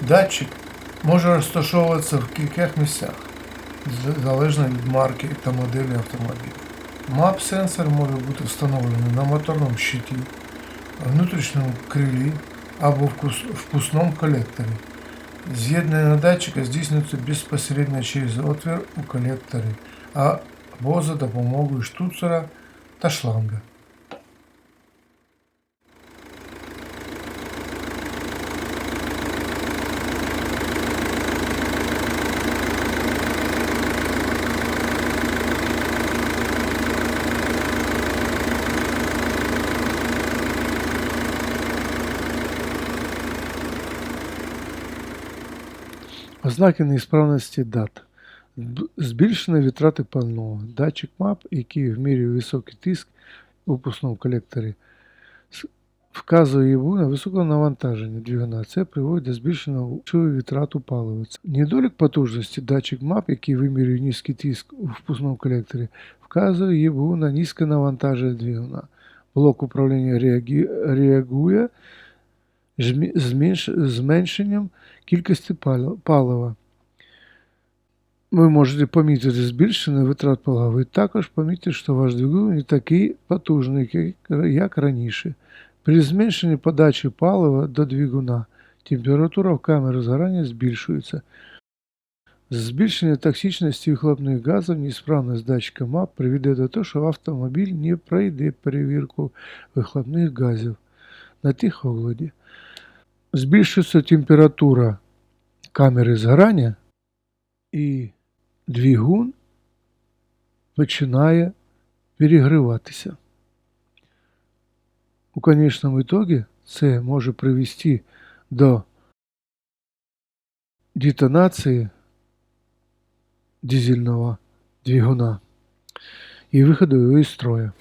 Датчик може розташовуватися в кількох місцях, залежно від марки та моделі автомобіля. МАП-сенсор може бути встановлений на моторному щиті, внутрішньому крилі або впускному колекторі. З'єднання датчика здійснюється безпосередньо через отвір у колекторі або за допомогою штуцера та шланга. Ознаки неісправності дат. Збільшення витрати пального. Датчик МАП, який вимірює високий тиск у випускному колекторі, вказує йому на високе навантаження двигуна. Це приводить до збільшення общої витрату палива. Недолік потужності датчик МАП, який вимірює низький тиск у впускному колекторі, вказує йому на низьке навантаження двигуна. Блок управління реагує зменшенням кількості пали- палива. Ви можете помітити збільшення витрат палива. Ви також помітите, що ваш двигун не такий потужний, як- раніше. При зменшенні подачі палива до двигуна температура в камері згорання збільшується. Збільшення токсичності вихлопних газів, неісправність датчика МАП приведе до того, що автомобіль не пройде перевірку вихлопних газів на тихогляді. Збільшується температура камери згорання і двигун починає перегріватися. У конечному ітогі це може привести до детонації дизельного двигуна і виходу його із строя.